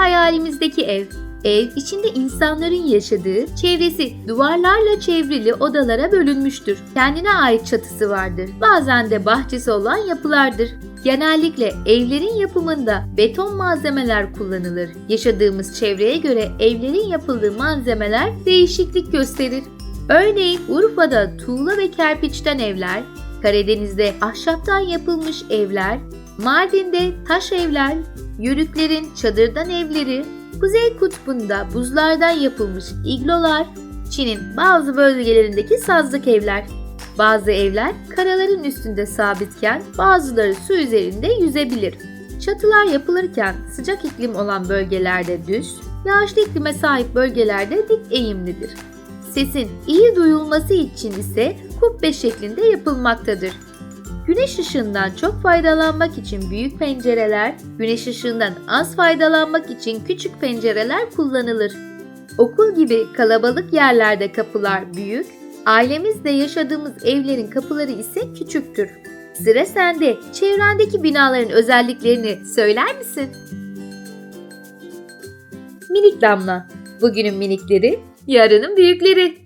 Hayalimizdeki ev. Ev içinde insanların yaşadığı, çevresi duvarlarla çevrili odalara bölünmüştür. Kendine ait çatısı vardır. Bazen de bahçesi olan yapılardır. Genellikle evlerin yapımında beton malzemeler kullanılır. Yaşadığımız çevreye göre evlerin yapıldığı malzemeler değişiklik gösterir. Örneğin Urfa'da tuğla ve kerpiçten evler, Karadeniz'de ahşaptan yapılmış evler, Mardin'de taş evler, Yörüklerin çadırdan evleri, Kuzey Kutbu'nda buzlardan yapılmış iglolar, Çin'in bazı bölgelerindeki sazlık evler. Bazı evler karaların üstünde sabitken bazıları su üzerinde yüzebilir. Çatılar yapılırken sıcak iklim olan bölgelerde düz, yağışlı iklime sahip bölgelerde dik eğimlidir. Sesin iyi duyulması için ise kubbe şeklinde yapılmaktadır. Güneş ışığından çok faydalanmak için büyük pencereler, güneş ışığından az faydalanmak için küçük pencereler kullanılır. Okul gibi kalabalık yerlerde kapılar büyük, ailemizle yaşadığımız evlerin kapıları ise küçüktür. Sıra sende. Çevrendeki binaların özelliklerini söyler misin? Minik Damla. Bugünün minikleri, yarının büyükleri.